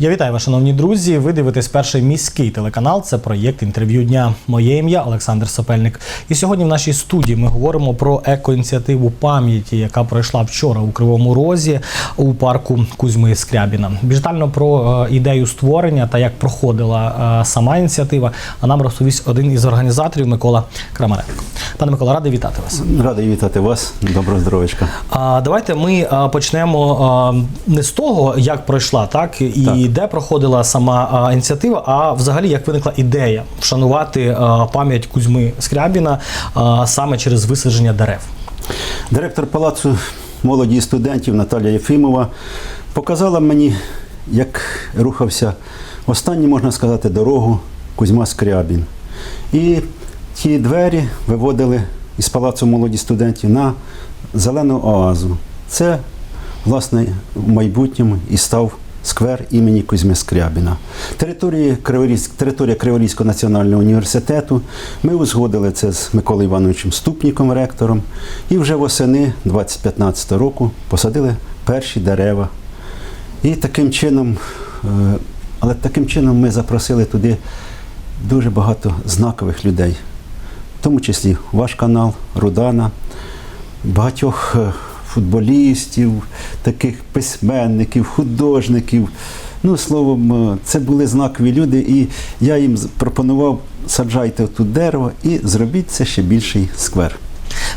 Я вітаю вас, шановні друзі. Ви дивитесь перший міський телеканал. Це проєкт інтерв'ю дня. Моє ім'я Олександр Сопельник. І сьогодні в нашій студії ми говоримо про екоініціативу пам'яті, яка пройшла вчора у Кривому Розі у парку Кузьми Скрябіна. Більш детально про е, ідею створення та як проходила е, сама ініціатива. А нам розповість один із організаторів Микола Крамаренко. Пане Микола, радий вітати вас. Радий вітати вас. Доброго здоров'ячка. Давайте ми почнемо не з того, як пройшла, так і Так. Де проходила сама ініціатива, а взагалі як виникла ідея вшанувати пам'ять Кузьми Скрябіна саме через висадження дерев. Директор палацу молоді і студентів Наталія Єфімова показала мені, як рухався останній, можна сказати, дорогу Кузьма Скрябін. І ті двері виводили із палацу молоді студентів на зелену оазу. Це, власне, в майбутньому і став сквер імені Кузьми Скрябіна. Територія, Криворізь, територія Криворізького національного університету. Ми узгодили це з Миколою Івановичем Ступніком, ректором, і вже восени 2015 року посадили перші дерева. І таким чином, е, але таким чином ми запросили туди дуже багато знакових людей, в тому числі ваш канал, Рудана, багатьох е, футболістів, таких письменників, художників. Ну, словом, е, це були знакові люди, і я їм пропонував саджайте тут дерево і зробіть це ще більший сквер.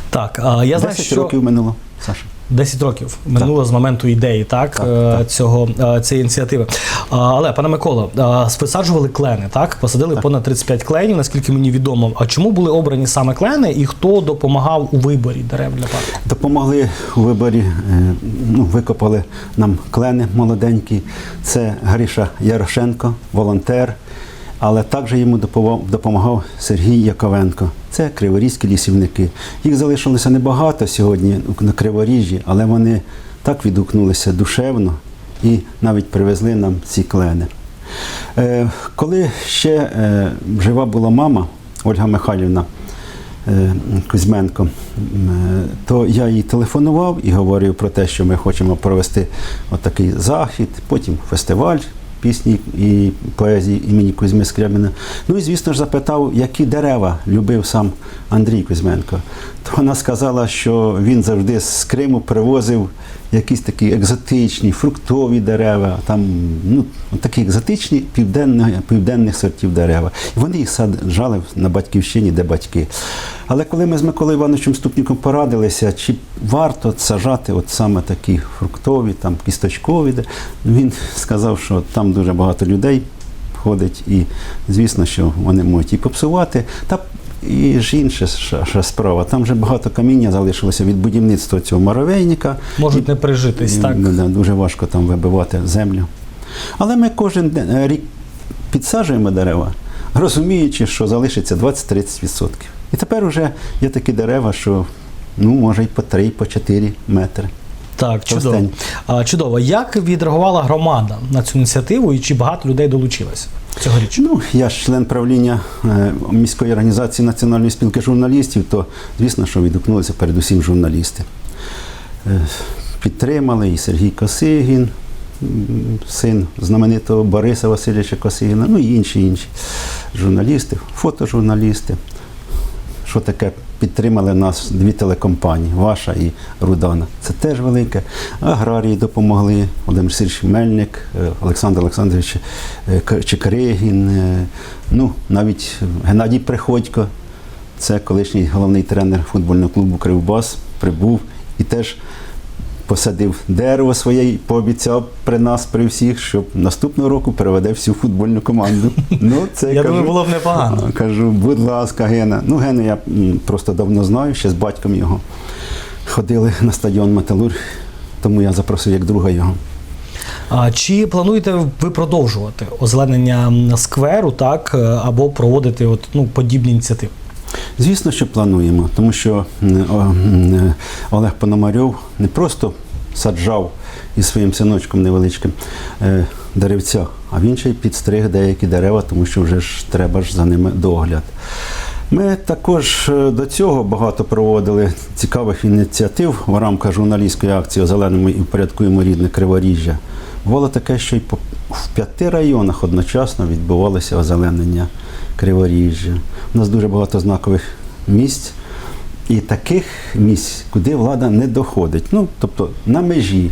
Так, а, я знаю, що років минуло, Саша. 10 років минуло з моменту ідеї, так, Так, е, так. цього е, цієї ініціативи. Але, пане Миколо, а, висаджували клени, так? Посадили Так. понад 35 кленів, наскільки мені відомо. А чому були обрані саме клени і хто допомагав у виборі дерев для парку? Допомогли у виборі, е, ну, викопали нам клени молоденькі. Це Гриша Ярошенко, волонтер, але також йому допомагав, Сергій Яковенко. Це криворізькі лісівники. Їх залишилося небагато сьогодні на Криворіжжі, але вони так відгукнулися душевно і навіть привезли нам ці клени. Е, Коли ще е, жива була мама Ольга Михайлівна, е, Кузьменко, то я їй телефонував і говорив про те, що ми хочемо провести отакий захід, потім фестиваль пісні і поезії імені Кузьми Скрябіна. Ну і звісно ж запитав, які дерева любив сам Андрій Кузьменко. То вона сказала, що він завжди з Криму привозив якісь такі екзотичні, фруктові дерева, там ну, такі екзотичні південних, південних сортів дерева. І вони їх саджали на батьківщині, де батьки. Але коли ми з Миколою Івановичем Ступніком порадилися, чи варто сажати от саме такі фруктові, там кісточкові, він сказав, що там дуже багато людей ходить, і звісно, що вони можуть і попсувати. Та і ж інша ще справа. Там вже багато каміння залишилося від будівництва цього маровейника. Можуть не прижитись, так? Ну, да, Дуже важко там вибивати землю. Але ми кожен е, рік підсаджуємо дерева, розуміючи, що залишиться 20-30%. І тепер вже є такі дерева, що ну, може й по 3, по 4 метри. Так, чудово. Чудово. Як відреагувала громада на цю ініціативу і чи багато людей долучилось цьогоріч? Ну, я ж член правління е, міської організації Національної спілки журналістів, то звісно, що відгукнулися передусім журналісти. Е, Підтримали і Сергій Косигін, син знаменитого Бориса Васильовича Косигіна, ну і інші інші журналісти, фотожурналісти. Що таке підтримали нас дві телекомпанії, ваша і Рудана. Це теж велике. Аграрії допомогли. Володимир Сергійович Мельник, е, Олександр Олександрович е, Чекригін, е, ну, навіть Геннадій Приходько, це колишній головний тренер футбольного клубу Кривбас, прибув і теж посадив дерево своє і пообіцяв при нас, при всіх, що наступного року переведе всю футбольну команду. Ну, це Я кажу, думаю, було б непогано. Кажу, будь ласка, Гена. Ну, Гену я просто давно знаю, ще з батьком його. Ходили на стадіон Металург, тому я запросив як друга його. А чи плануєте ви продовжувати озеленення скверу, так, е, або проводити от, ну, подібні ініціативи? Звісно, що плануємо, тому що е, Олег Пономарьов не просто саджав із своїм синочком невеличким е, деревця, а він ще й підстриг деякі дерева, тому що вже ж треба ж за ними догляд. Ми також е, до цього багато проводили цікавих ініціатив в рамках журналістської акції «Озеленимо і впорядкуємо рідне Криворіжжя. Бувало таке, що й в п'яти районах одночасно відбувалося озеленення Криворіжжя. У нас дуже багато знакових місць. І таких місць, куди влада не доходить. Ну, тобто на межі,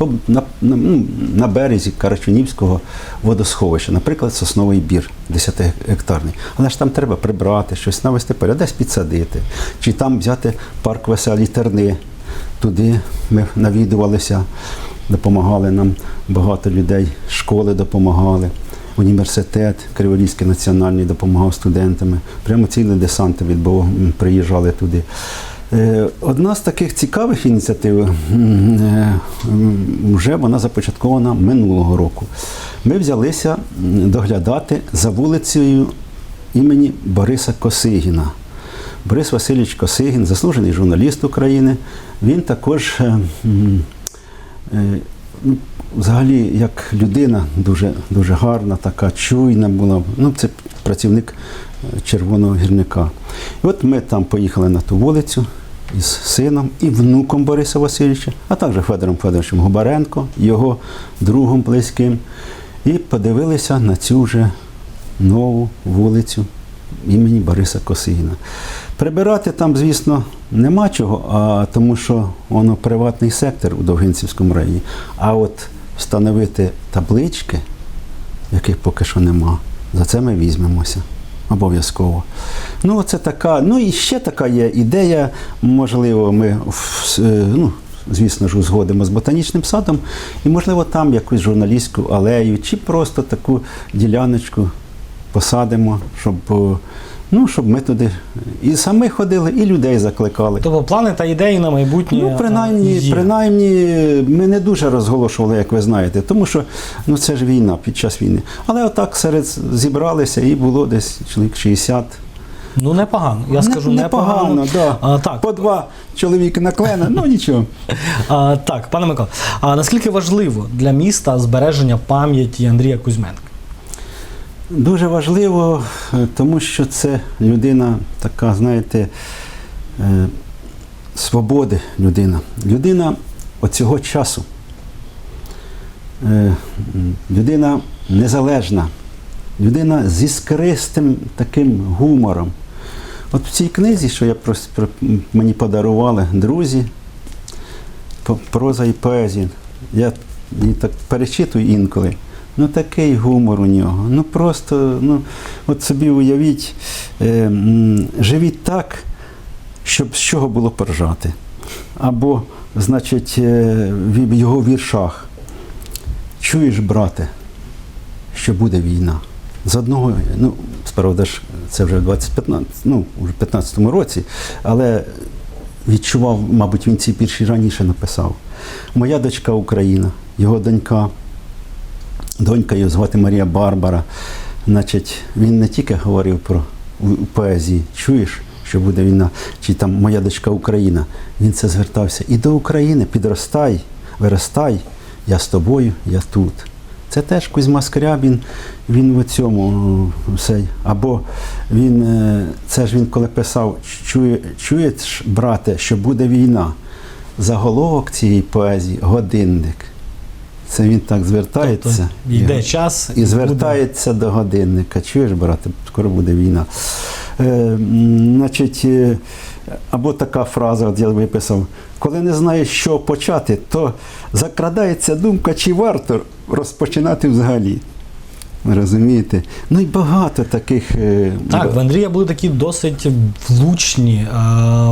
на, на, ну, на березі Карачунівського водосховища, наприклад, сосновий бір 10 гектарний. Але ж там треба прибрати, щось навести поряд, десь підсадити. Чи там взяти парк веселі терни. Туди ми навідувалися, допомагали нам багато людей, школи допомагали. Університет Криворізький національний допомагав студентами. Прямо цілі десанти відбув, м, приїжджали туди. Е, Одна з таких цікавих ініціатив е, вже вона започаткована минулого року. Ми взялися доглядати за вулицею імені Бориса Косигіна. Борис Васильович Косигін, заслужений журналіст України. Він також е, взагалі як людина дуже, дуже гарна, така чуйна була. Ну, це працівник е, червоного гірника. І от ми там поїхали на ту вулицю із сином і внуком Бориса Васильовича, а також Федором Федоровичем Губаренко, його другом близьким, і подивилися на цю вже нову вулицю імені Бориса Косигіна. Прибирати там, звісно, нема чого, а тому що воно приватний сектор у Довгинцівському районі. А от встановити таблички, яких поки що нема, за це ми візьмемося. Обов'язково. Ну, це така. Ну і ще така є ідея. Можливо, ми е, ну, звісно ж, узгодимо з ботанічним садом, і, можливо, там якусь журналістську алею, чи просто таку діляночку посадимо, щоб, е, ну, щоб ми туди і самі ходили, і людей закликали. Тобто плани та ідеї на майбутнє. Ну, принаймні, є. принаймні, ми не дуже розголошували, як ви знаєте, тому що ну, це ж війна під час війни. Але отак серед зібралися і було десь чоловік 60. Ну непогано. Я скажу непогано. непогано, да. А, так, По два чоловіки на клена, ну нічого. а, так, пане Микола, а наскільки важливо для міста збереження пам'яті Андрія Кузьменка? Дуже важливо, е, тому що це людина така, знаєте, е, свободи людина. Людина оцього часу. Е, Людина незалежна, людина з іскристим таким гумором. От в цій книзі, що я прос- про- мені подарували друзі, проза і поезія, я її так перечитую інколи. Ну такий гумор у нього. Ну просто, ну, от собі уявіть, е, живіть так, щоб з чого було поржати. Або, значить, е, в його віршах. Чуєш, брате, що буде війна. З одного, ну, справді ж, це вже в 2015, ну, вже 15-му році, але відчував, мабуть, він ці вірші раніше написав. Моя дочка Україна, його донька, донька його звати Марія Барбара. Значить, він не тільки говорив про поезії, чуєш, що буде війна, чи там моя дочка Україна. Він це звертався і до України, підростай, виростай, я з тобою, я тут. Це теж Кузьма Скрябін, він в цьому все. Або він, е, це ж він коли писав, чує, чуєш, брате, що буде війна. Заголовок цієї поезії годинник. Це він так звертається. Тобто йде час І буде- звертається до годинника. Чуєш, брате, скоро буде війна. Е, значить, е, або така фраза, от я виписав: коли не знаєш, що почати, то закрадається думка, чи варто розпочинати взагалі. Розумієте? Ну і багато таких. е, Так, в Андрія були такі досить влучні е,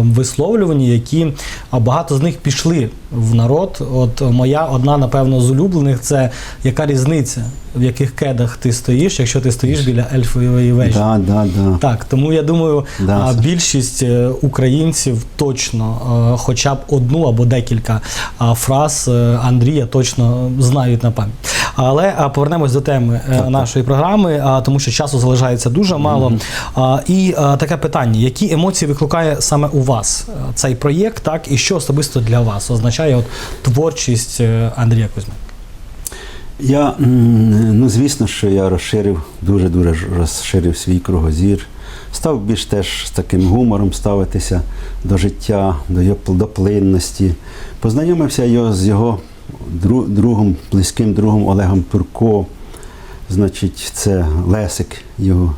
висловлювання, які багато з них пішли в народ. От моя одна, напевно, з улюблених це яка різниця, в яких кедах ти стоїш, якщо ти стоїш біля ельфової вежі. Да, да, да. Так, тому я думаю, Да, більшість е, українців точно, е, хоча б одну або декілька фраз е, Андрія точно знають на пам'ять. Але повернемось до теми е, нашої програми, а, тому що часу залишається дуже мало. А, І таке питання: які емоції викликає саме у вас цей проєкт, так і що особисто для вас означає от творчість Андрія Кузьменка? Я, ну звісно, що я розширив, дуже-дуже розширив свій кругозір. Став більш теж з таким гумором ставитися до життя, до його до плинності. Познайомився його з його другом, близьким другом Олегом Турко. Значить, це Лесик, його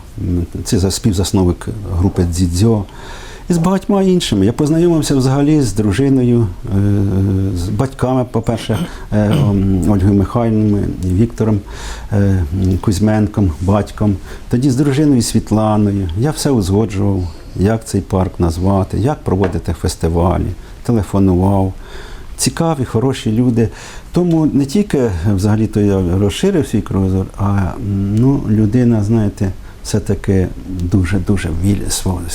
це за- співзасновник групи Дзідзьо. І з багатьма іншими. Я познайомився взагалі з дружиною, е, з батьками, по-перше, е, Ольгою Михайлівною, Віктором е, Кузьменком, батьком. Тоді з дружиною Світланою. Я все узгоджував, як цей парк назвати, як проводити фестивалі, телефонував. Цікаві, хороші люди. Тому не тільки взагалі-то я розширив свій кругозор, а ну, людина, знаєте, все-таки дуже-дуже віль,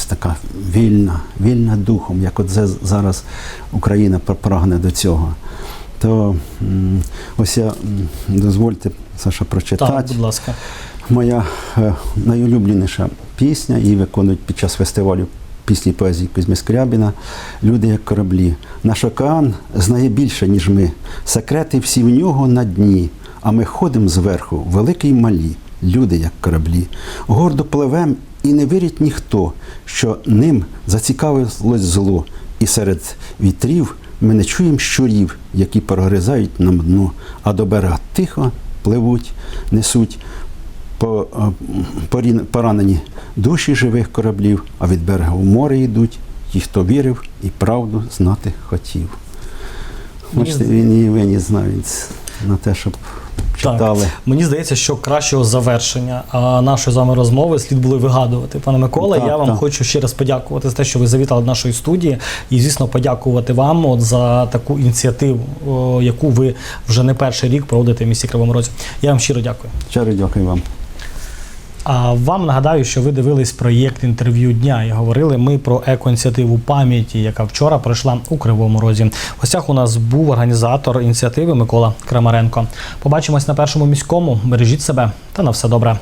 така вільна, вільна духом, як от зараз Україна прагне до цього. То ось я дозвольте, Саша, прочитати. Так, будь ласка. Моя е, найулюбленіша пісня, її виконують під час фестивалю пісні поезії Кузьми Скрябіна Люди як кораблі. Наш океан знає більше, ніж ми. Секрети всі в нього на дні. А ми ходимо зверху, великі й малі, люди як кораблі. Гордо пливем і не вірить ніхто, що ним зацікавилось зло. І серед вітрів ми не чуємо щурів, які прогризають нам дно, а до берега тихо пливуть, несуть по, а, поранені душі живих кораблів, а від берега в море йдуть ті, хто вірив і правду знати хотів. Бачите, він і виніс навіть на те, щоб читали. Мені здається, що кращого завершення нашої з вами розмови слід було вигадувати. Пане Микола, Так, я вам так. хочу ще раз подякувати за те, що ви завітали до нашої студії, і звісно, подякувати вам от за таку ініціативу, яку ви вже не перший рік проводите в місті Кривому Розі. Я вам щиро дякую. Щиро дякую вам. А вам нагадаю, що ви дивились проєкт інтерв'ю дня і говорили ми про екоініціативу пам'яті, яка вчора пройшла у Кривому Розі. В гостях у нас був організатор ініціативи Микола Крамаренко. Побачимось на першому міському. Бережіть себе та на все добре.